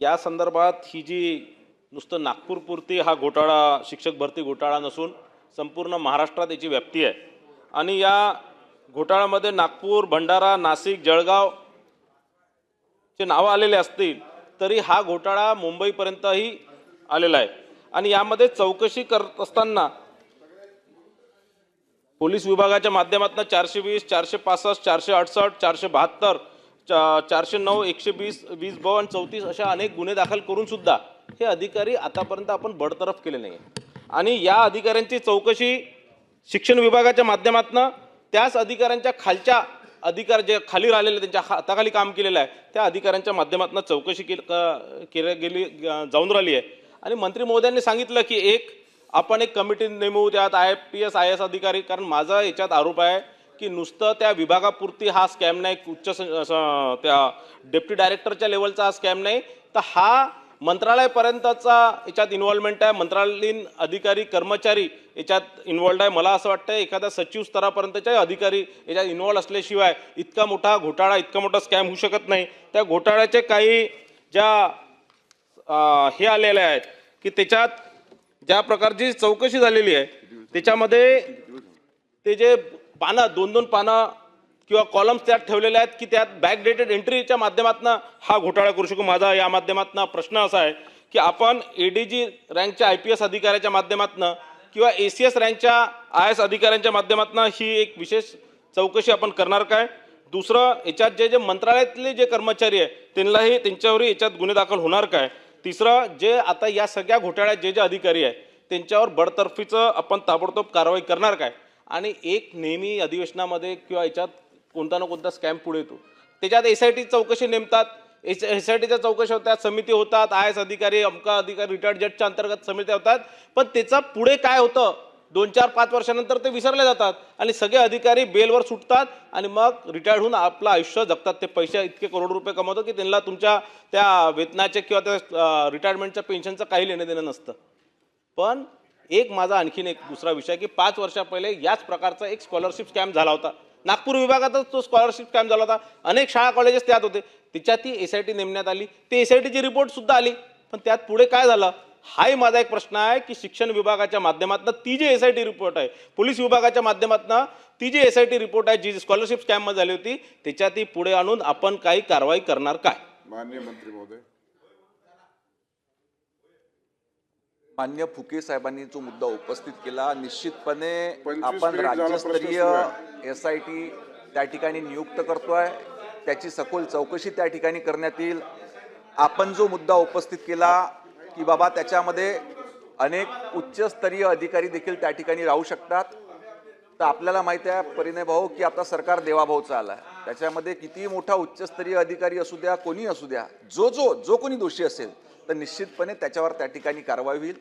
या संदर्भात ही जी नुसतं नागपूरपुरती हा घोटाळा शिक्षक भरती घोटाळा नसून संपूर्ण महाराष्ट्रात याची व्याप्ती आहे. आणि या घोटाळ्यामध्ये नागपूर भंडारा नाशिक जळगाव चे नावं आलेले असतील तरी हा घोटाळा मुंबईपर्यंतही आलेला आहे. आणि यामध्ये चौकशी करत असताना पोलीस विभागाच्या माध्यमातून चारशे वीस चारशे पासष्ट चारशे अडसष्ट चारशे बहात्तर चा चारशे नऊ एकशे वीस वीस ब आणि चौतीस अशा अनेक गुन्हे दाखल करूनसुद्धा हे अधिकारी आतापर्यंत आपण बडतरफ केले नाही आणि या अधिकाऱ्यांची चौकशी शिक्षण विभागाच्या माध्यमातून त्याच अधिकाऱ्यांच्या खालच्या अधिकार जे खाली राहिलेले त्यांच्या हाताखाली काम केलेलं आहे त्या अधिकाऱ्यांच्या माध्यमातून चौकशी केल क- केल्या गेली जाऊन राहिली आहे. आणि मंत्री महोदयांनी सांगितलं की एक आपण एक कमिटी नेमू त्यात I P S I S अधिकारी कारण माझा याच्यात आरोप आहे की नुसतं त्या विभागापुरती हा स्कॅम नाही उच्च सं- त्या डेप्टी डायरेक्टरच्या लेवलचा हा स्कॅम नाही. तर हा मंत्रालयापर्यंतचा याच्यात इन्व्हॉल्वमेंट आहे. मंत्रालयीन अधिकारी कर्मचारी याच्यात इन्व्हॉल्ड आहे. मला असं वाटतं एखाद्या सचिव स्तरापर्यंतच्या अधिकारी याच्यात इन्व्हॉल्व असल्याशिवाय इतका मोठा घोटाळा इतका मोठा स्कॅम होऊ शकत नाही. त्या घोटाळ्याचे काही ज्या हे आलेले आहेत की त्याच्यात ज्या प्रकारची चौकशी झालेली आहे त्याच्यामध्ये ते जे पानं दोन दोन पानं किंवा कॉलम्स त्यात ठेवलेले आहेत की त्यात बॅक डेटेड एंट्रीच्या माध्यमातून हा घोटाळा करू शकू. माझा या माध्यमातून प्रश्न असा आहे की आपण ए डी जी रँकच्या आय पी एस अधिकाऱ्याच्या माध्यमातून किंवा ए सी एस रँकच्या आय एस अधिकाऱ्यांच्या माध्यमातून ही एक विशेष चौकशी आपण करणार काय? दुसरं याच्यात जे जे मंत्रालयातले जे कर्मचारी आहे त्यांनाही त्यांच्यावरही याच्यात गुन्हे दाखल होणार काय? तिसरं जे आता या सगळ्या घोटाळ्यात जे जे अधिकारी आहे त्यांच्यावर बडतर्फीचं आपण ताबडतोब कारवाई करणार काय? आणि एक नेहमी अधिवेशनामध्ये किंवा याच्यात कोणता ना कोणता स्कॅम पुढे येतो. त्याच्यात एस आय टी चौकशी नेमतात. एस एस आय टीच्या चौकशी होतात समिती होतात आय एस अधिकारी अमका अधिकारी रिटायर्ड जजच्या अंतर्गत समित्या होतात. पण त्याचा पुढे काय होतं? दोन चार पाच वर्षानंतर ते विसरले जातात आणि सगळे अधिकारी बेलवर सुटतात आणि मग रिटायर्ड होऊन आपलं आयुष्य जगतात. ते पैसे इतके करोड रुपये कमवतात की त्यांना तुमच्या त्या वेतनाचे किंवा त्या रिटायरमेंटच्या पेन्शनचं काही लेणं देणं नसतं. पण एक माझा आणखीन एक दुसरा विषय की पाच वर्षा पहिले याच प्रकारचा एक स्कॉलरशिप स्कॅम झाला होता. नागपूर विभागातच तो स्कॉलरशिप स्कॅम झाला होता. अनेक शाळा कॉलेजेस त्यात होते. तिच्यात ती एस आय टी नेमण्यात आली. ते एस आय टीची रिपोर्ट सुद्धा आली. पण त्यात पुढे काय झालं? हाही माझा एक प्रश्न आहे की शिक्षण विभागाच्या माध्यमातून ती G S I T report आहे पोलीस विभागाच्या माध्यमातून ती G S I T report आहे जी स्कॉलरशिप स्कॅममध्ये झाली होती त्याच्यात ती पुढे आणून आपण काही कारवाई करणार काय? माननीय मंत्री महोदय. मान्य फुके साहेबांनी जो मुद्दा उपस्थित केला निश्चितपणे 25 आपण राज्यस्तरीय एस आय टी त्या ठिकाणी नियुक्त करतोय. त्याची सखोल चौकशी त्या ठिकाणी करण्यात येईल. आपण जो मुद्दा उपस्थित केला की बाबा त्याच्यामध्ये अनेक उच्चस्तरीय अधिकारी देखील त्या ठिकाणी राहू शकतात. तर आपल्याला माहिती आहे परिणय भाऊ की आता सरकार देवाभाऊचं आलं आहे त्याच्यामध्ये किती मोठा उच्चस्तरीय अधिकारी असू द्या कोणी असू द्या जो जो जो कोणी दोषी असेल तर निश्चितपणे त्याच्यावर त्या ठिकाणी कारवाई होईल.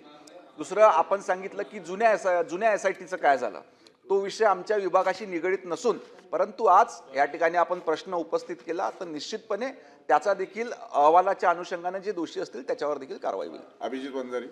दुसरं आपण सांगितलं की जुन्या एस जुन्या एस आय टीचं काय झालं? तो विषय आमच्या विभागाशी निगडीत नसून परंतु आज या ठिकाणी आपण प्रश्न उपस्थित केला तर निश्चितपणे त्याचा देखील अहवालाच्या अनुषंगाने जे दोषी असतील त्याच्यावर देखील कारवाई होईल. अभिजित वंजारी.